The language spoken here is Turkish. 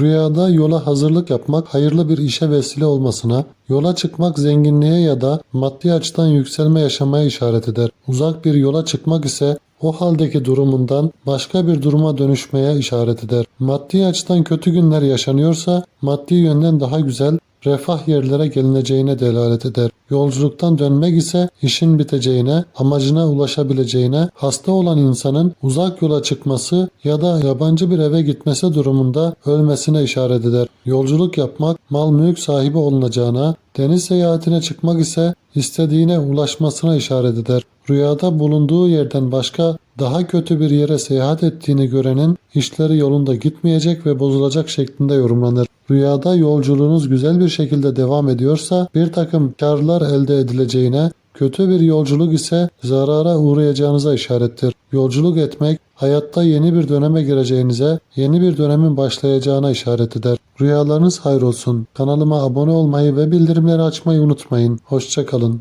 Rüyada yola hazırlık yapmak hayırlı bir işe vesile olmasına, yola çıkmak zenginliğe ya da maddi açıdan yükselme yaşamaya işaret eder. Uzak bir yola çıkmak ise o haldeki durumundan başka bir duruma dönüşmeye işaret eder. Maddi açıdan kötü günler yaşanıyorsa maddi yönden daha güzel, refah yerlere gelineceğine delalet eder. Yolculuktan dönmek ise işin biteceğine, amacına ulaşabileceğine, hasta olan insanın uzak yola çıkması ya da yabancı bir eve gitmesi durumunda ölmesine işaret eder. Yolculuk yapmak mal mülk sahibi olunacağına, deniz seyahatine çıkmak ise istediğine ulaşmasına işaret eder. Rüyada bulunduğu yerden başka daha kötü bir yere seyahat ettiğini görenin işleri yolunda gitmeyecek ve bozulacak şeklinde yorumlanır. Rüyada yolculuğunuz güzel bir şekilde devam ediyorsa bir takım karlar elde edileceğine, kötü bir yolculuk ise zarara uğrayacağınıza işarettir. Yolculuk etmek hayatta yeni bir döneme gireceğinize, yeni bir dönemin başlayacağına işaret eder. Rüyalarınız hayır olsun. Kanalıma abone olmayı ve bildirimleri açmayı unutmayın. Hoşçakalın.